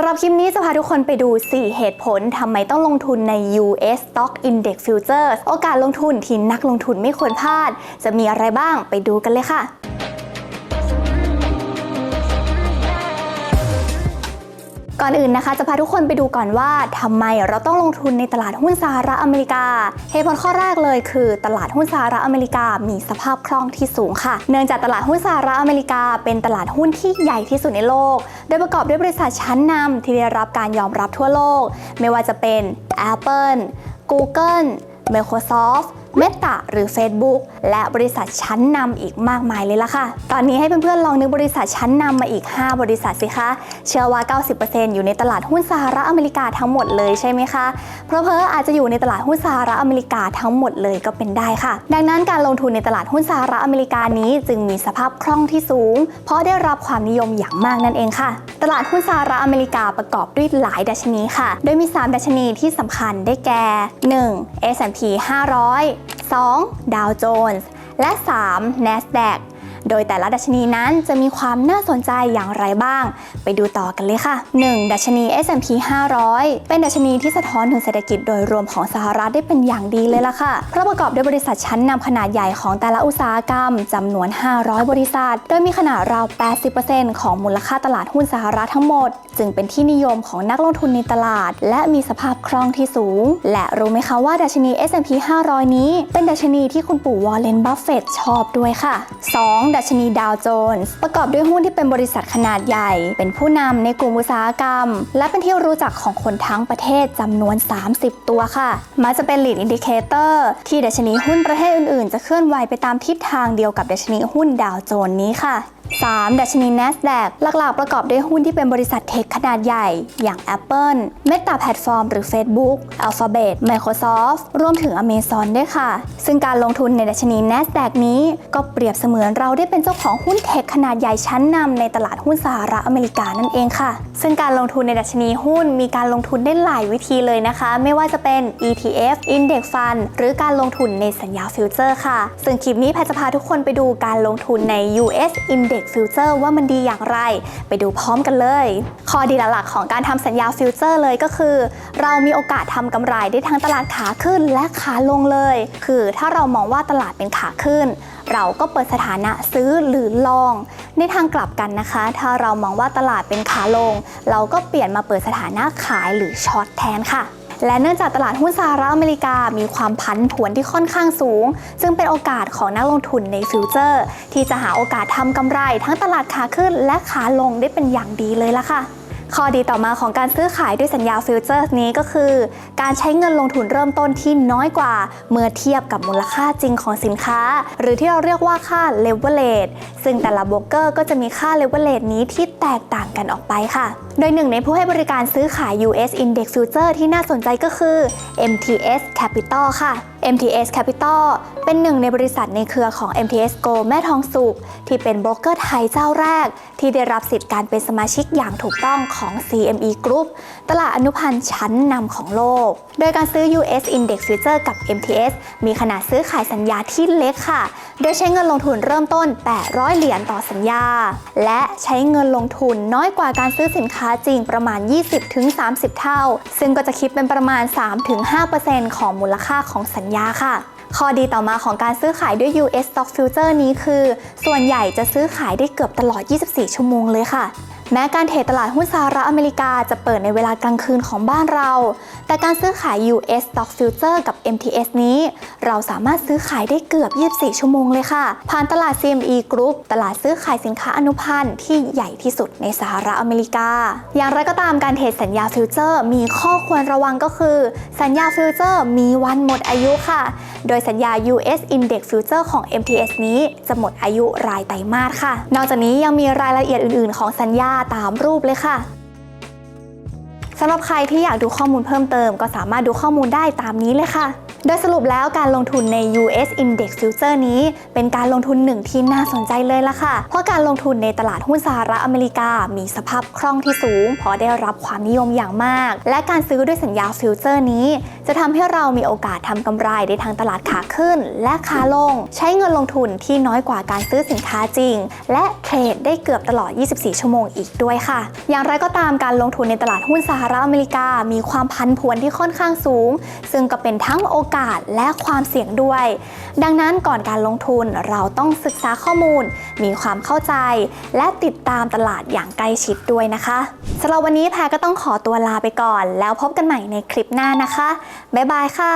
สำหรับคลิปนี้จะพาทุกคนไปดู 4 เหตุผลทำไมต้องลงทุนใน US Stock Index Futures โอกาสลงทุนที่นักลงทุนไม่ควรพลาด จะมีอะไรบ้างไปดูกันเลยค่ะ ก่อนอื่นนะคะจะพาทุกคนไปดูก่อนว่าทำไมเราต้องลงทุนในตลาดหุ้นสหรัฐอเมริกา เหตุผลข้อแรกเลยคือ ตลาดหุ้นสหรัฐอเมริกา มีสภาพคล่องที่สูงค่ะ เนื่องจากตลาดหุ้นสหรัฐอเมริกา เป็นตลาดหุ้นที่ใหญ่ที่สุดในโลก โดยประกอบด้วยบริษัทชั้นนำที่ได้รับการยอมรับทั่วโลก ไม่ว่าจะเป็น Apple Google Microsoft Meta หรือ Facebook และบริษัทชั้นนำอีกมากมายเลยล่ะค่ะ ตอนนี้ให้เพื่อนๆลองนึกบริษัทชั้นนำมาอีก 5 บริษัทสิคะ เชื่อว่า 90%อยู่ในตลาดหุ้นสหรัฐอเมริกาทั้งหมดเลยใช่ไหมคะ เพราะเพออาจจะอยู่ในตลาดหุ้นสหรัฐอเมริกาทั้งหมดเลยก็เป็นได้ค่ะ ดังนั้นการลงทุนในตลาดหุ้นสหรัฐอเมริกานี้จึงมีสภาพคล่องที่สูง เพราะได้รับความนิยมอย่างมากนั่นเองค่ะ ตลาดหุ้นสหรัฐอเมริกาประกอบด้วยหลายดัชนีค่ะ โดยมี 3 ดัชนีที่สำคัญได้แก่ 1. S&P 500 2. ดาวโจนส์และ 3. NASDAQ โดยแต่ละดัชนีนั้นจะมีความน่าสนใจอย่างไรบ้าง ไปดูต่อกันเลยค่ะ 1. ดัชนี S&P 500 เป็นดัชนีที่สะท้อนถึงเศรษฐกิจโดยรวมของสหรัฐได้เป็นอย่างดีเลยล่ะค่ะ เพราะประกอบด้วยบริษัทชั้นนำขนาดใหญ่ของแต่ละอุตสาหกรรมจำนวน 500 บริษัท โดยมีขนาดราว 80%ของมูลค่าตลาดหุ้นสหรัฐทั้งหมด จึงเป็นที่นิยมของนักลงทุนในตลาด และมีสภาพคล่องที่สูง และรู้ไหมคะว่าดัชนี S&P 500 นี้ เป็นดัชนีที่คุณปู่วอร์เรนบัฟเฟตชอบด้วยค่ะ 2. ดัชนีดาวโจนส์ประกอบด้วยหุ้นที่เป็นบริษัทขนาดใหญ่ เป็นผู้นำในกลุ่มอุตสาหกรรม และเป็นที่รู้จักของคนทั้งประเทศจำนวน 30 ตัวค่ะ มักจะเป็น lead indicator ที่ดัชนีหุ้นประเทศอื่นๆ จะเคลื่อนไหวไปตามทิศทางเดียวกับดัชนีหุ้นดาวโจนส์นี้ค่ะ 3. ดัชนี NASDAQ หลักๆ ประกอบด้วยหุ้นที่เป็นบริษัทเทคขนาดใหญ่ อย่าง Apple Meta Platform หรือ Facebook Alphabet Microsoft รวมถึง Amazon ด้วยค่ะ ซึ่งการลงทุนในดัชนี NASDAQ นี้ก็เปรียบเสมือนเราได้เป็นเจ้าของหุ้นเทคขนาดใหญ่ชั้นนำในตลาดหุ้นสหรัฐอเมริกานั่นเองค่ะ ซึ่งการลงทุนในดัชนีหุ้นมีการลงทุนได้หลายวิธีเลยนะคะ ไม่ว่าจะเป็น ETF Index Fund หรือการลงทุนในสัญญาฟิวเจอร์ค่ะ ซึ่งคลิปนี้แพทจะพาทุกคนไปดูการลงทุนใน US Index Future ว่ามันดีอย่างไร ไปดูพร้อมกันเลย ข้อดีหลักๆของการทำสัญญาฟิวเจอร์เลยก็คือ เรามีโอกาสทำกำไรได้ทั้งตลาดขาขึ้นและขาลงเลย คือถ้าเรามองว่าตลาดเป็นขาขึ้น เราก็เปิดสถานะซื้อหรือลอง ในทางกลับกันนะคะ ถ้าเรามองว่าตลาดเป็นขาลง เราก็เปลี่ยนมาเปิดสถานะขายหรือช็อตแทนค่ะและเนื่องจากตลาดหุ้นสหรัฐอเมริกา มีความผันผวนที่ค่อนข้างสูง ซึ่งเป็นโอกาสของนักลงทุนในฟิวเจอร์ ที่จะหาโอกาสทำกำไรทั้งตลาดขาขึ้นและขาลงได้เป็นอย่างดีเลยล่ะค่ะ ข้อดีต่อมาของการซื้อขายด้วยสัญญาฟิวเจอร์นี้ก็คือ การใช้เงินลงทุนเริ่มต้นที่น้อยกว่า เมื่อเทียบกับมูลค่าจริงของสินค้า หรือที่เราเรียกว่าค่า leverage ซึ่งแต่ละโบรกเกอร์ก็จะมีค่า leverage นี้ที่แตกต่างกันออกไปค่ะ โดยหนึ่งในผู้ให้บริการซื้อขาย US Index Future ที่น่าสนใจก็คือ MTS Capital ค่ะ MTS Capital เป็นหนึ่งในบริษัทในเครือของ MTS Go แม่ทองสุขที่เป็นโบรกเกอร์ไทยเจ้าแรก ที่ได้รับสิทธิ์การเป็นสมาชิกอย่างถูกต้องของ CME Group ตลาดอนุพันธ์ชั้นนำของโลก โดยการซื้อ US Index Future กับ MTS มีขนาดซื้อขายสัญญาที่เล็กค่ะ โดยใช้เงินลงทุนเริ่มต้น 800 เหรียญต่อสัญญา และใช้เงินลงทุนน้อยกว่าการซื้อสินค้าจริงประมาณ 20-30 เท่า ซึ่งก็จะคิดเป็นประมาณ 3-5%ของมูลค่าของสัญญาค่ะ ข้อดีต่อมาของการซื้อขายด้วย US Stock Future นี้คือ ส่วนใหญ่จะซื้อขายได้เกือบตลอด 24 ชั่วโมงเลยค่ะ แม้การเทรดตลาดหุ้นสหรัฐอเมริกาจะเปิดในเวลากลางคืนของบ้านเรา แต่การซื้อขาย US Stock Future กับ MTS นี้ เราสามารถซื้อขายได้เกือบ 24 ชั่วโมงเลยค่ะ ผ่านตลาด CME Group ตลาดซื้อขายสินค้าอนุพันธ์ที่ใหญ่ที่สุดในสหรัฐอเมริกา อย่างไรก็ตามการเทรดสัญญาฟิวเจอร์มีข้อควรระวังก็คือ สัญญาฟิวเจอร์มีวันหมดอายุค่ะ โดยสัญญา US Index Future ของ MTS นี้จะหมดอายุรายไตรมาสค่ะ นอกจากนี้ยังมีรายละเอียดอื่น ๆ ของสัญญาตามรูปเลยค่ะสำหรับใครที่อยากดูข้อมูลเพิ่มเติม ก็สามารถดูข้อมูลได้ตามนี้เลยค่ะ โดยสรุปแล้วการลงทุนใน US Index Future นี้เป็นการลงทุนหนึ่งที่น่าสนใจเลยล่ะค่ะ เพราะการลงทุนในตลาดหุ้นสหรัฐอเมริกา มีสภาพคล่องที่สูง เพราะได้รับความนิยมอย่างมาก และการซื้อด้วยสัญญาฟิวเจอร์นี้ จะทำให้เรามีโอกาสทำกำไรได้ทางตลาดขาขึ้น และขาลง ใช้เงินลงทุนที่น้อยกว่าการซื้อสินค้าจริง และเทรดได้เกือบตลอด 24 ชั่วโมงอีกด้วยค่ะ อย่างไรก็ตามการลงทุนในตลาดหุ้นสหรัฐอเมริกา มีความพันผวนที่ค่อนข้างสูง ซึ่งก็เป็นทั้งโอกาสและความเสี่ยงด้วย ดังนั้นก่อนการลงทุนเราต้องศึกษาข้อมูล มีความเข้าใจ และติดตามตลาดอย่างใกล้ชิดด้วยนะคะสำหรับวันนี้แพรก็ต้องขอตัวลาไปก่อน แล้วพบกันใหม่ในคลิปหน้านะคะ บ๊ายบายค่ะ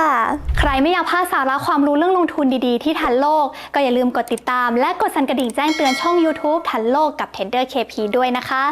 ใครไม่อยากพลาดสาระความรู้เรื่องลงทุนดีๆ ที่ทันโลก ก็อย่าลืมกดติดตาม และกดสั่นกระดิ่งแจ้งเตือนช่อง YouTube ทันโลกกับ Tender KP ด้วยนะคะ